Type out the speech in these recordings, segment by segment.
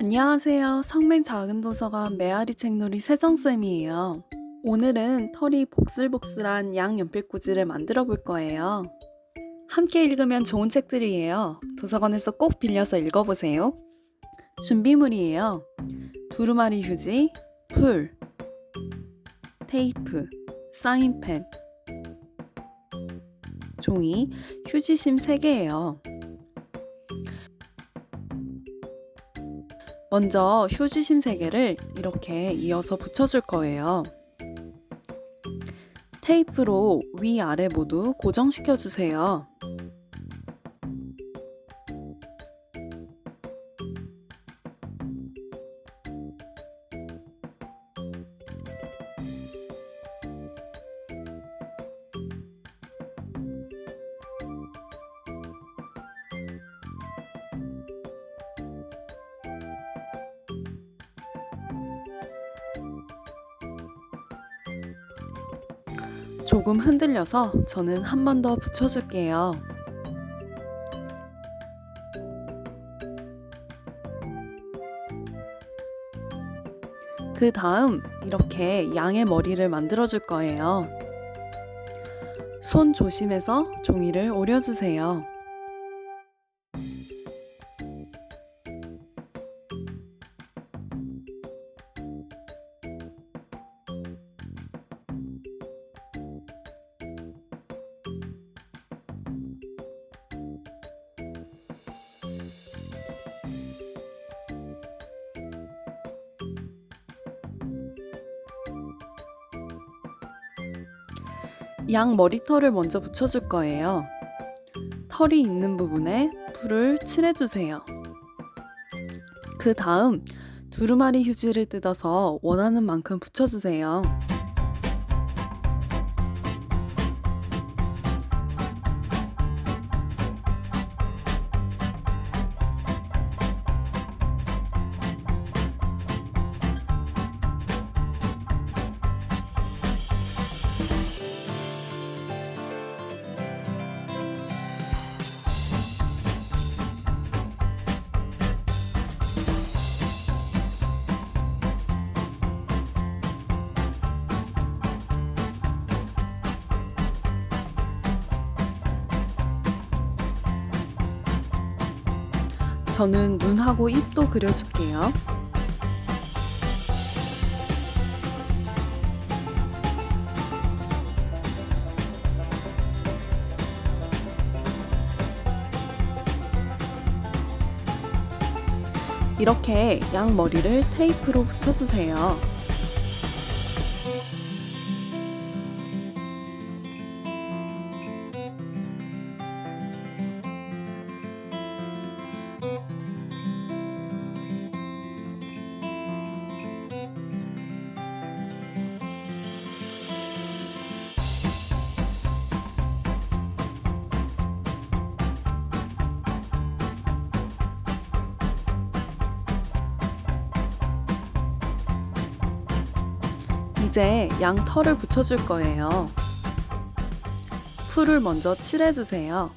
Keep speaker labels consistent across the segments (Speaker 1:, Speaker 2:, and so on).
Speaker 1: 안녕하세요. 성맹 작은 도서관 메아리 책놀이 세정쌤이에요. 오늘은 털이 복슬복슬한 양 연필꽂이를 만들어 볼 거예요. 함께 읽으면 좋은 책들이에요. 도서관에서 꼭 빌려서 읽어보세요. 준비물이에요. 두루마리 휴지, 풀, 테이프, 사인펜, 종이, 휴지심 3개예요. 먼저 휴지심 3개를 이렇게 이어서 붙여줄 거예요. 테이프로 위아래 모두 고정시켜 주세요. 조금 흔들려서 저는 한 번 더 붙여줄게요. 그 다음 이렇게 양의 머리를 만들어 줄 거예요. 손 조심해서 종이를 오려주세요. 양 머리털을 먼저 붙여줄 거예요. 털이 있는 부분에 풀을 칠해주세요. 그 다음 두루마리 휴지를 뜯어서 원하는 만큼 붙여주세요. 저는 눈하고 입도 그려줄게요. 이렇게 양 머리를 테이프로 붙여주세요. 이제 양 털을 붙여줄 거예요. 풀을 먼저 칠해주세요.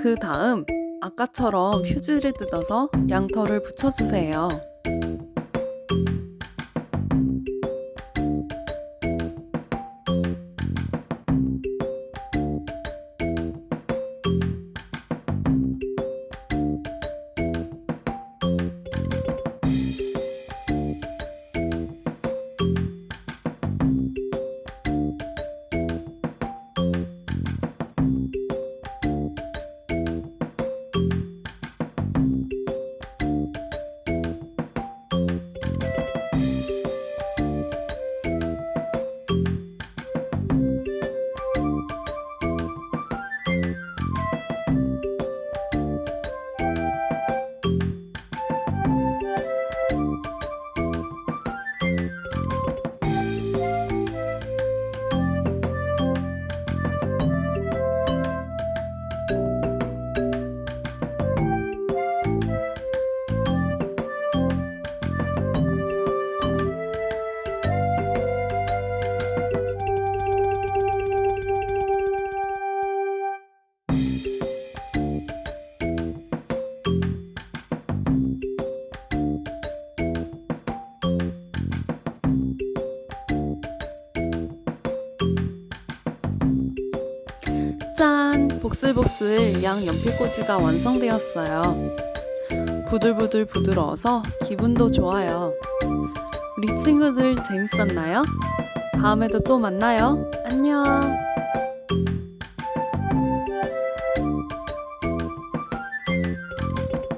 Speaker 1: 그 다음 아까처럼 휴지를 뜯어서 양털을 붙여주세요. 짠! 복슬복슬 양 연필꽂이가 완성되었어요. 부들부들 부드러워서 기분도 좋아요. 우리 친구들 재밌었나요? 다음에도 또 만나요. 안녕!